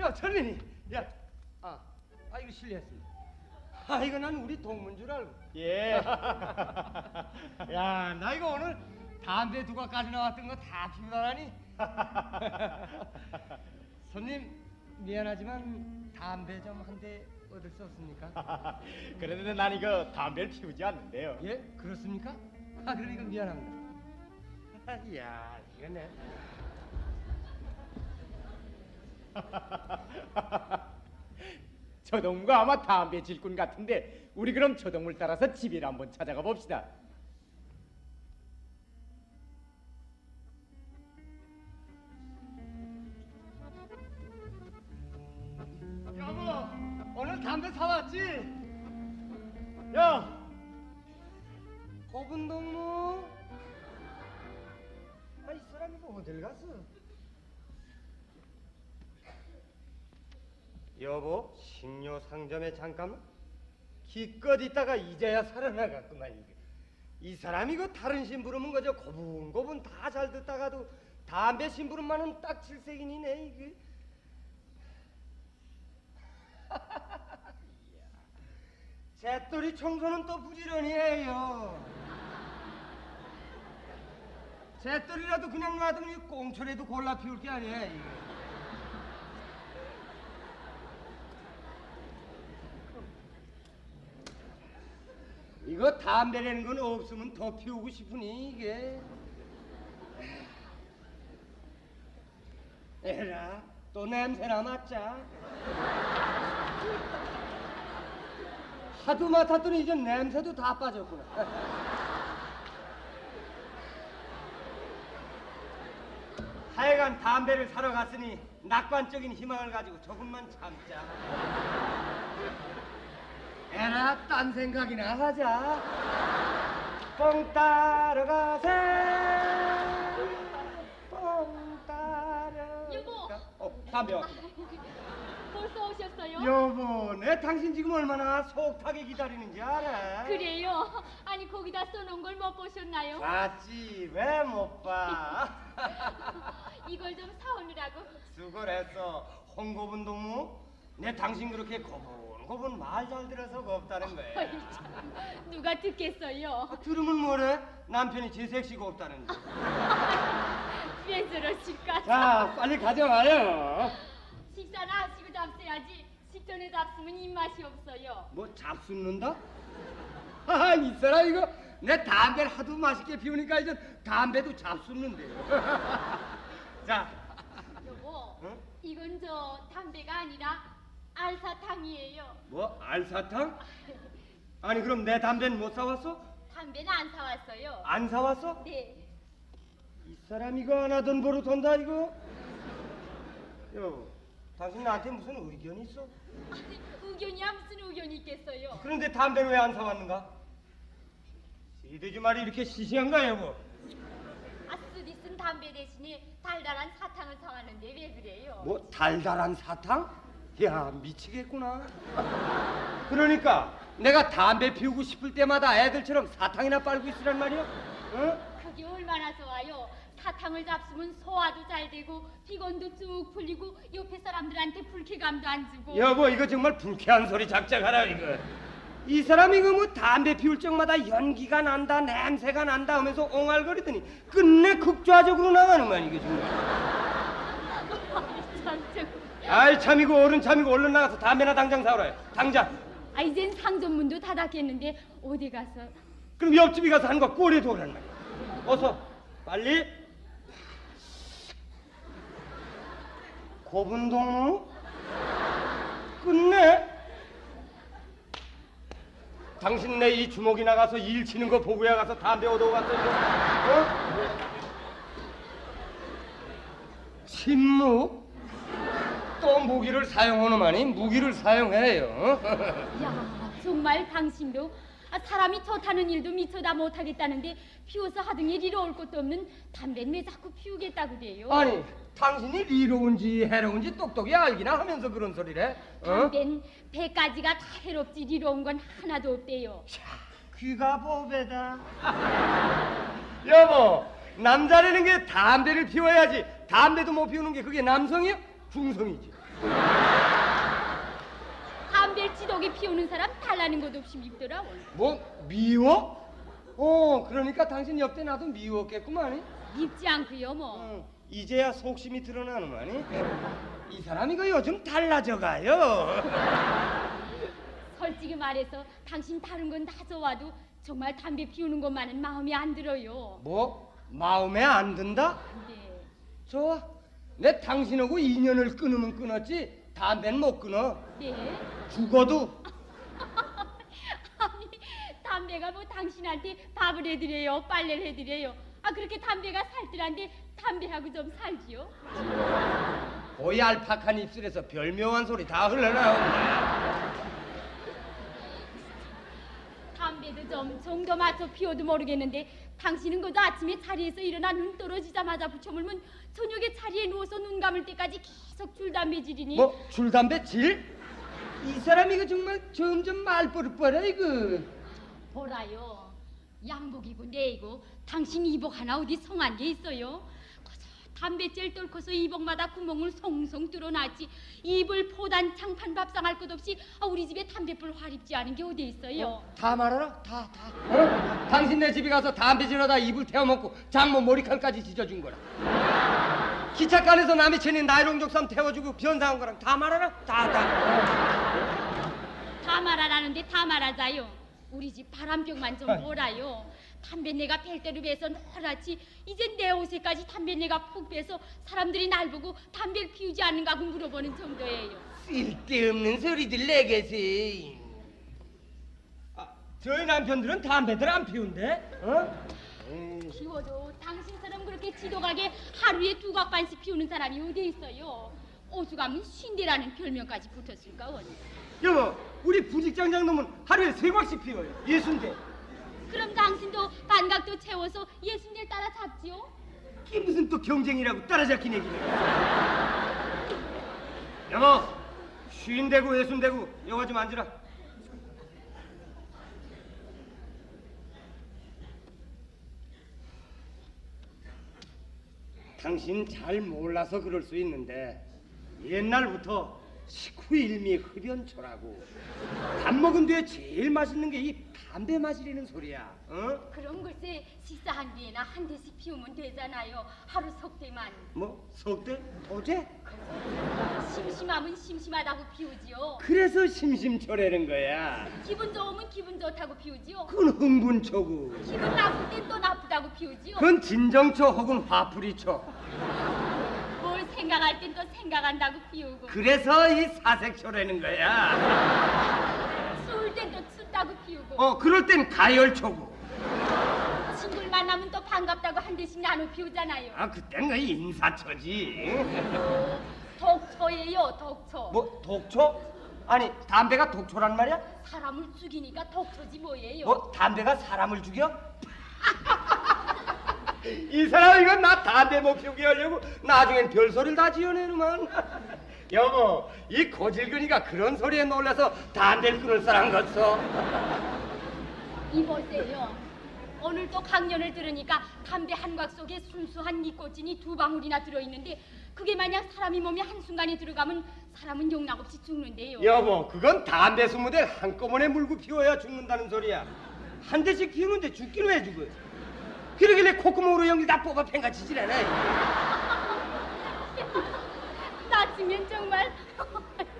야 철민이 야 아, 아 이거 실례했습니다 아 이거 난 우리 동문 줄 알고 예. 야 나 이거 오늘 담배 두가까지 나왔던 거 다 피우다라니 손님 미안하지만 담배 좀 한 대 얻을 수 없습니까? 그런데 난 이거 담배를 피우지 않는데요. 예? 그렇습니까? 아 그러니까 미안합니다 야 이거네 저동무가 아마 담배 질꾼 같은데 우리 그럼 저동물 따라서 집이를 한번 찾아가 봅시다. 여보 오늘 담배 사왔지? 야 고분 동무 아이 사람이 뭐 어딜 갔어? 여보 식료 상점에 잠깐만 기껏 있다가 이제야 살아나갔구만 이게 이 사람이 그 다른 심부름은 그저 고분고분 다 잘 듣다가도 담배 심부름만은 딱 칠색이네 이게 잿돌이 청소는 또 부지런히 해요. 잿돌이라도 그냥 놔두면 꽁초라도 골라 피울 게 아니야. 이게. 이거 담배라는 건 없으면 더 피우고 싶으니 이게. 에라 또 냄새나 맡자. 하도 맡았더니 이제 냄새도 다 빠졌구나. 하여간 담배를 사러 갔으니 낙관적인 희망을 가지고 조금만 참자. 에라, 딴 생각이나 하자. 뻥 따러 가세. 뻥 따러. 여보. 가- 어, 담배 왔구나. 벌써 오셨어요? 여보, 내 당신 지금 얼마나 속타게 기다리는지 알아? 그래요? 아니 거기다 써놓은 걸 못 보셨나요? 봤지, 왜 못 봐? 이걸 좀 사오느라고 수고를 했어, 홍고분 동무. 내 당신 그렇게 고분고분 말 잘 들어서 없다는 거야. 어이, 참, 누가 듣겠어요? 아, 들으면 뭐래? 남편이 제 섹시가 없다는데. 왜 저러실까? 자, 빨리 가져와요. 식사나 하시고 잡숴야지 식전에 잡수면 입맛이 없어요 뭐 잡숫는다? 하하, 이 사람 이거 내 담배를 하도 맛있게 피우니까 이제 담배도 잡숫는데. 자, 여보 응? 이건 저 담배가 아니라 알사탕이에요 뭐 알사탕? 아니 그럼 내 담배는 못 사왔어? 담배는 안 사왔어요 안 사왔어? 네 이 사람 이거 안 하던 버릇 한다 이거. 여, 당신 나한테 무슨 의견 있어? 아니, 의견이야 무슨 의견이 있겠어요 그런데 담배는 왜안 사왔는가? 시돼지 말이 이렇게 시시한가 여보? 아 쓰디 쓴 담배 대신에 달달한 사탕을 사왔는데 왜 그래요? 뭐 달달한 사탕? 야 미치겠구나. 그러니까 내가 담배 피우고 싶을 때마다 애들처럼 사탕이나 빨고 있으란 말이야? 어? 그게 얼마나 좋아요. 사탕을 잡수면 소화도 잘 되고 피곤도 쭉 풀리고 옆에 사람들한테 불쾌감도 안 주고 여보 이거 정말 불쾌한 소리 작작하라 이거. 이 사람이 이거 뭐 담배 피울 적마다 연기가 난다 냄새가 난다 하면서 옹알거리더니 끝내 극좌적으로 나가는만 이게 정말. 참. 아이 참이고 어른 참이고 얼른 나가서 담배나 당장 사오라요. 당장. 아 이젠 상점문도 닫았겠는데 어디 가서 그럼 옆집에 가서 한거 꼬리에 도란 말이야. 어서 빨리. 고분동무 끝내. 당신 내 이 주먹이 나가서 일 치는 거 보고야 가서 담배 얻어 이거. 어? 침묵? 또 무기를 사용하노마니 무기를 사용해요. 야 정말 당신도 아, 사람이 좋다는 일도 미쳐다 못하겠다는데 피워서 하등에 이로울 것도 없는 담배는 왜 자꾸 피우겠다고 그래요? 아니 당신이 리로운지 해로운지 똑똑히 알기나 하면서 그런 소리를 해? 어? 담배는 배까지가 다 해롭지 이로운 건 하나도 없대요. 귀가 보배다 여보 남자라는 게 담배를 피워야지 담배도 못 피우는 게 그게 남성이야? 중성이지 담배 지독이 피우는 사람 달라는 것 없이 밉더라. 원. 뭐 미워? 어 그러니까 당신 옆에 나도 미웠겠구만. 밉지 않고요 뭐. 어, 이제야 속심이 드러나는만이. 이 사람이 그 요즘 달라져가요. 솔직히 말해서 당신 다른 건 다 좋아도 정말 담배 피우는 것만은 마음에 안 들어요. 뭐 마음에 안 든다? 네. 좋아. 내 당신하고 인연을 끊으면 끊었지 담배는 못 끊어. 네. 죽어도 아니 담배가 뭐 당신한테 밥을 해드려요 빨래를 해드려요 아 그렇게 담배가 살뜰한데 담배하고 좀 살지요 고이 알팍한 입술에서 별묘한 소리 다 흘러나온다. 담배도 좀 정도 맞춰 피워도 모르겠는데 당신은 그저 아침에 자리에서 일어나 눈 떨어지자마자 붙여물면 저녁에 자리에 누워서 눈 감을 때까지 계속 줄담배질이니 뭐 줄담배 질? 이 사람이 그 정말 점점 말버릇버려 이거. 보라요 양복이고 내이고 당신 이복 하나 어디 성한 게 있어요 그저 담배째를 떨고서 이복마다 구멍을 송송 뚫어놨지 이불 포단 장판 밥상 할 것 없이 아, 우리 집에 담배불 화립지 않은 게 어디 있어요 다 말아라 다 다. 어? 당신 내 집에 가서 담배 지러다 이불 태워 먹고 장모 머리칼까지 찢어준 거라. 기차간에서 남의 친인 나이롱 족삼 태워주고 변상한 거랑 다 말아라 다 다. 다 말하라는데 다 말하자요 우리 집 바람병만 좀. 보라요 담배내가 벨대로 배서 노랗지 이젠 내 옷에까지 담배내가 푹 배서 사람들이 날 보고 담배를 피우지 않는가고 물어보는 정도예요 쓸데없는 소리들 내게지. 아, 저희 남편들은 담배들 안 피운대? 어? 피워도 당신처럼 그렇게 지독하게 하루에 두 각반씩 피우는 사람이 어디 있어요? 오죽하면 쉰대라는 별명까지 붙었을까 원. 여보, 우리 부직장장 놈은 하루에 세 곽씩 피워요. 예순대. 그럼 당신도 반각도 채워서 예순대 따라 잡지요? 이게 무슨 또 경쟁이라고 따라잡힌 얘기네. 여보, 쉰대고 예순대고 여가 좀 앉으라. 당신 잘 몰라서 그럴 수 있는데 옛날부터 식후일미 흡연초라고 밥 먹은 뒤에 제일 맛있는 게 이 담배 마시라는 소리야. 어? 그럼 글쎄 식사한 뒤에나 한 대씩 피우면 되잖아요. 하루 석 대만. 뭐 석대? 도제? 심심하면 심심하다고 피우지요. 그래서 심심초라는 거야. 기분 좋으면 기분 좋다고 피우지요. 그건 흥분초고. 기분 나쁠 땐 또 나쁘다고 피우지요. 그건 진정초 혹은 화풀이초. 뭘 생각할 땐 또 생각한다고 피우고. 그래서 이 사색초라는 거야. 추울 땐 또 춥다고 피우고. 어, 그럴 땐 가열초고. 친구를 만나면 또 반갑다고 한 대씩 나눠 피우잖아요. 아, 그땐 그 인사초지. 독초예요, 독초. 뭐 독초? 아니, 담배가 독초란 말이야? 사람을 죽이니까 독초지 뭐예요. 뭐 담배가 사람을 죽여? 이 사람 이건 나 피우게 하려고 나중엔 별소리를 다 지어내는만. 여보 이 고질근이가 그런 소리에 놀라서 담배를 끊을 사람 같소. 이보세요. 오늘 또 강연을 들으니까 담배 한 곽 속에 순수한 니코틴이 두 방울이나 들어있는데 그게 만약 사람이 몸에 한순간에 들어가면 사람은 용납없이 죽는데요. 여보 그건 담배 스무 대 한꺼번에 물고 피워야 죽는다는 소리야. 한 대씩 피우는데 죽기는 왜 죽어 그러길래 콧구멍으로 연기 다 뽑아 팽가 치질 않아 나치면 정말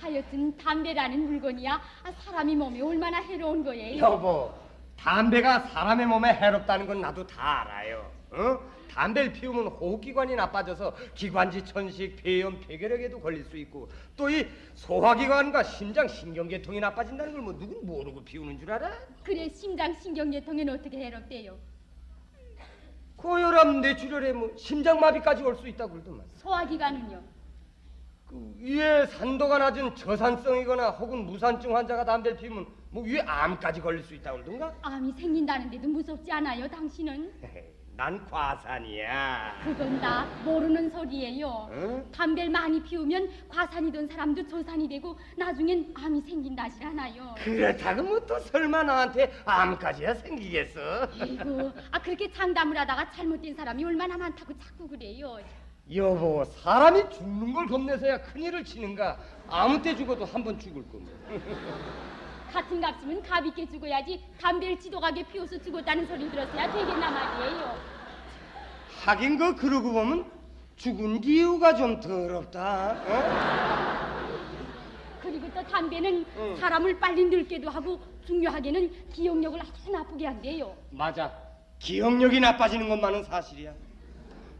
하여튼 담배라는 물건이야 아, 사람이 몸에 얼마나 해로운 거예요. 여보, 담배가 사람의 몸에 해롭다는 건 나도 다 알아요. 어? 담배를 피우면 호흡기관이 나빠져서 기관지 천식, 폐염, 폐결핵에도 걸릴 수 있고 또 이 소화기관과 심장 신경계통이 나빠진다는 걸 뭐 누군 모르고 피우는 줄 알아? 그래 심장 신경계통에는 어떻게 해롭대요? 고혈압, 뇌출혈에 뭐 심장마비까지 올 수 있다고 그러더만. 소화기관은요? 그 위에 산도가 낮은 저산성이거나 혹은 무산증 환자가 담배를 피우면 뭐 위에 암까지 걸릴 수 있다고 그러던가? 암이 생긴다는데도 무섭지 않아요, 당신은? 난 과산이야. 그건 다 모르는 소리예요. 응? 담배를 많이 피우면 과산이던 사람도 저산이 되고 나중엔 암이 생긴다질 않아요. 그렇다고 뭐 또 설마 나한테 암까지야 생기겠어? 아이고, 아 그렇게 장담을 하다가 잘못된 사람이 얼마나 많다고 자꾸 그래요. 여보 사람이 죽는 걸 겁내서야 큰일을 치는가 아무 때 죽어도 한 번 죽을 겁니다 같은 값이면 값 있게 죽어야지 담배를 지독하게 피워서 죽었다는 소리 들었어야 되겠나 말이에요. 하긴 그 그러고 보면 죽은 이유가 좀 더럽다 어? 그리고 또 담배는 응. 사람을 빨리 늙게도 하고 중요하게는 기억력을 아주 나쁘게 한대요. 맞아 기억력이 나빠지는 것만은 사실이야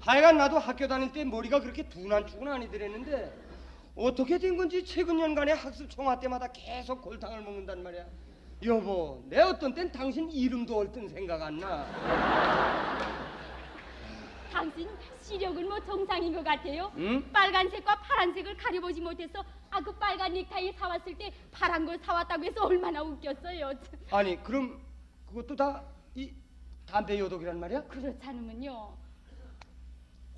하여간 나도 학교 다닐 때 머리가 그렇게 둔한 축은 아니더랬는데 어떻게 된 건지 최근 년간의 학습 총화 때마다 계속 골탕을 먹는단 말이야 여보 내 어떤 땐 당신 이름도 얼뜬 생각 안 나 당신 시력은 뭐 정상인 것 같아요. 응? 빨간색과 파란색을 가려보지 못해서 아 그 빨간 넥타이 사왔을 때 파란 걸 사왔다고 해서 얼마나 웃겼어요. 아니 그럼 그것도 다 이 담배 요독이란 말이야? 그렇지 않으면요.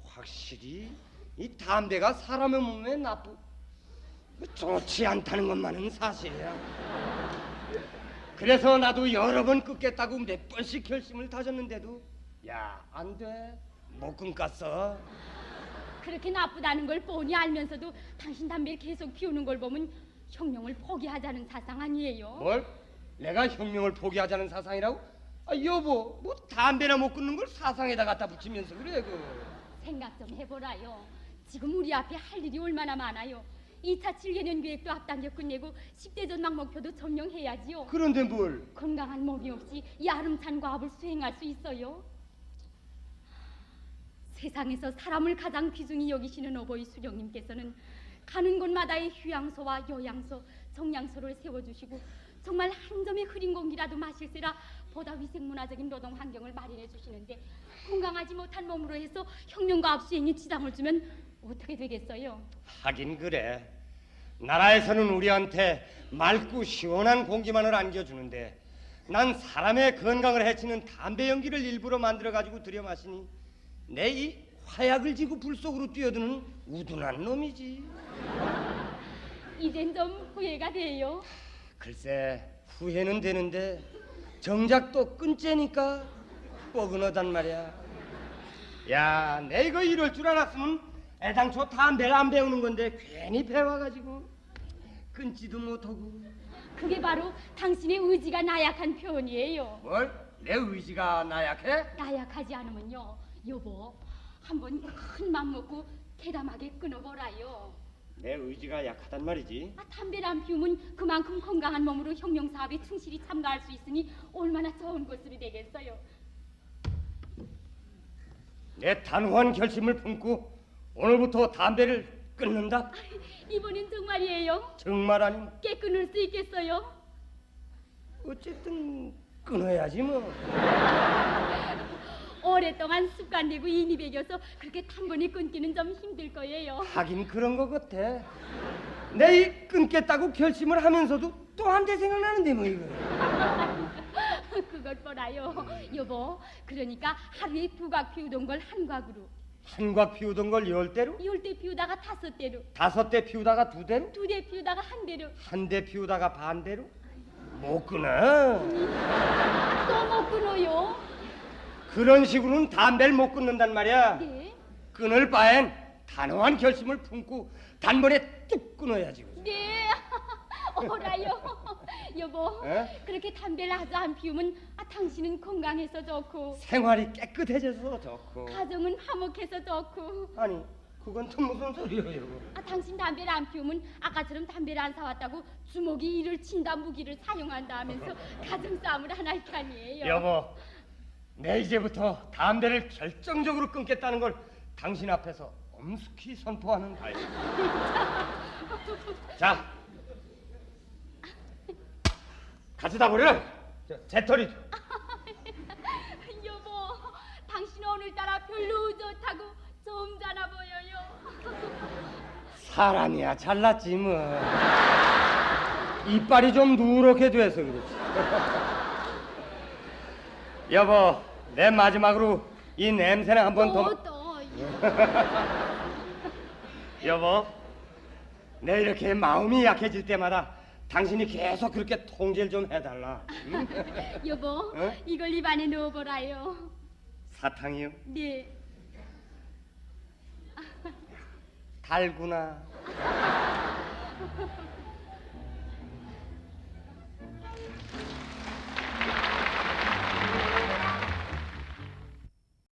확실히 이 담배가 사람의 몸에 나쁘 좋지 않다는 것만은 사실이야. 그래서 나도 여러 번 끊겠다고 몇 번씩 결심을 다졌는데도 야 안 돼. 못 끊겠어. 그렇게 나쁘다는 걸 뻔히 알면서도 당신 담배를 계속 피우는 걸 보면 혁명을 포기하자는 사상 아니에요. 뭘? 내가 혁명을 포기하자는 사상이라고? 아 여보 뭐 담배나 못 끊는 걸 사상에다 갖다 붙이면서 그래 그. 생각 좀 해보라요. 지금 우리 앞에 할 일이 얼마나 많아요. 2차 7개년 계획도 앞당겨 끝내고 10대 전망 목표도 점령해야지요. 그런데 뭘? 건강한 몸이 없이 이 아름찬 과업을 수행할 수 있어요? 세상에서 사람을 가장 귀중히 여기시는 어버이 수령님께서는 가는 곳마다의 휴양소와 요양소, 정양소를 세워주시고 정말 한 점의 흐린 공기라도 마실세라 보다 위생문화적인 노동 환경을 마련해 주시는데 건강하지 못한 몸으로 해서 혁명과업 수행에 지장을 주면 어떻게 되겠어요? 하긴 그래. 나라에서는 우리한테 맑고 시원한 공기만을 안겨주는데 난 사람의 건강을 해치는 담배 연기를 일부러 만들어 가지고 들여 마시니 내 이 화약을 지고 불 속으로 뛰어드는 우둔한 놈이지. 이젠 좀 후회가 돼요. 글쎄 후회는 되는데 정작 또 끊재니까 뻐근하단 말이야. 야, 내 이거 이럴 줄 알았으면 애당초 담배를 안 배우는 건데 괜히 배워가지고 끊지도 못하고. 그게 바로 당신의 의지가 나약한 표현이에요. 뭘? 내 의지가 나약해? 나약하지 않으면요, 여보, 한번 큰 맘 먹고 대담하게 끊어보라요. 내 의지가 약하단 말이지. 아, 담배를 안 피우면 그만큼 건강한 몸으로 혁명 사업에 충실히 참가할 수 있으니 얼마나 좋은 것들이 되겠어요. 내 단호한 결심을 품고 오늘부터 담배를 끊는다. 이번엔 정말이에요. 정말 아니면 깨 끊을 수 있겠어요? 어쨌든 끊어야지 뭐. 오랫동안 습관되고 인이 배겨서 그렇게 한 번에 끊기는 좀 힘들 거예요. 하긴 그런 것 같아. 내이 끊겠다고 결심을 하면서도 또 한 대 생각나는데 뭐 이거. 그것 보라요, 여보. 그러니까 하루에 두각 피우던 걸한 각으로, 한과 피우던 걸 열 대로, 열 대 피우다가 다섯 대로, 다섯 대 피우다가 두 대로, 두 대 피우다가 한 대로, 한 대 피우다가 반 대로. 못 끊어. 또 못 끊어요. 그런 식으로는 담배를 못 끊는단 말이야. 네, 끊을 바엔 단호한 결심을 품고 단번에 뚝 끊어야지. 네. 오라요, 여보. 에? 그렇게 담배를 아주 안 피우면 아, 당신은 건강해서 좋고 생활이 깨끗해져서 좋고. 가정은 화목해서 좋고. 아니, 그건 또 무슨 소리예요? 아, 당신 담배를 안 피우면 아까처럼 담배를 안 사왔다고 주먹이 이를 친다 무기를 사용한다 하면서 가정 싸움을 안할게 아니에요. 여보, 내 이제부터 담배를 결정적으로 끊겠다는 걸 당신 앞에서 엄숙히 선포하는 바이. 자, 가져다 버려. 저 재떨이. 여보, 당신 오늘따라 별로 좋다고 점잖아 보여요. 사람이야 잘났지 뭐. 이빨이 좀 누렇게 돼서 그렇지. 여보, 내 마지막으로 이 냄새는 한번 더. 또, 또. 여보, 내 이렇게 마음이 약해질 때마다 당신이 계속 그렇게 통제를 좀 해달라. 응? 여보, 어? 이걸 입 안에 넣어보라요. 사탕이요? 네. 달구나.